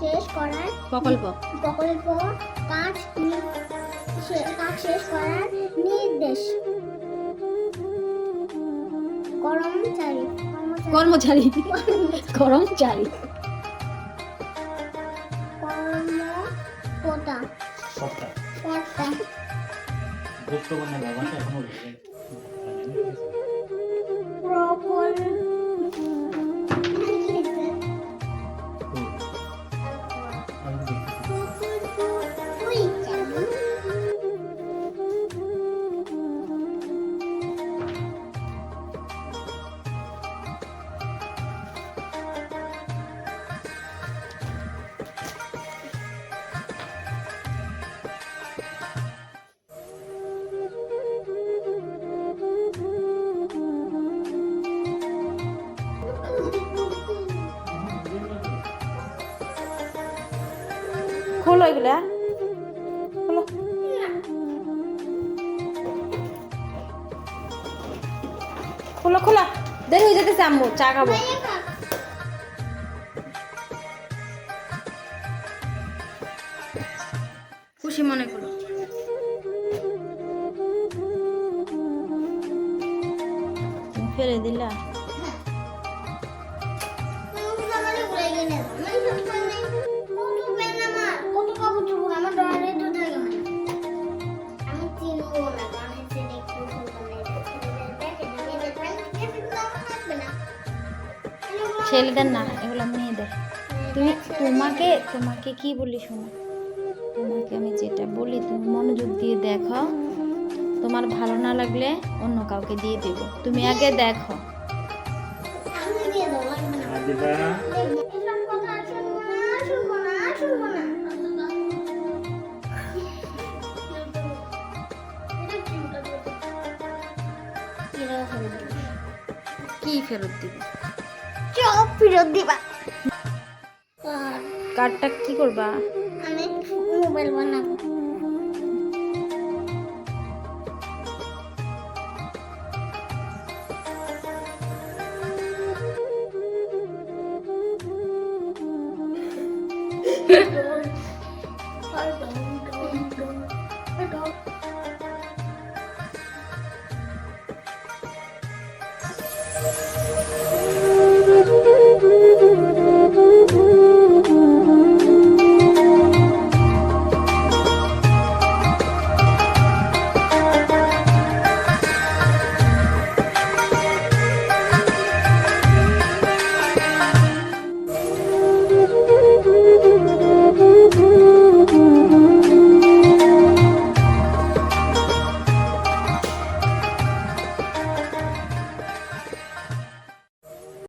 শেষ করার প্রকল্প। প্রকল্প কাজ কাজ শেষ করার নির্দেশ। কর্মচারী। কর্মচারী। কর্মচারী। কর্মকর্তা। কর্তা। ব্যবহারটা এখনও খোলো এগুলা। খোলো। খোলো, খোলা। দেরি হয়ে যেতেছে, আম্মু। চা খাব। খুশি মনে করো। ফেলে দিলা। ছেলেদের না, এগুলো মেয়েদের। তুমি তোমাকে তোমাকে কি বলি শোনো? তোমাকে আমি যেটা বলি, তুমি মনোযোগ দিয়ে দেখো। তোমার ভালো না লাগলে অন্য কাউকে দিয়ে দেবো। তুমি আগে দেখো। কি ফেরত দিবে? সব ফেরত দিবা। কার্ডটা কি করবা? আমি মোবাইল বানাবো। I don't, I don't, I don't.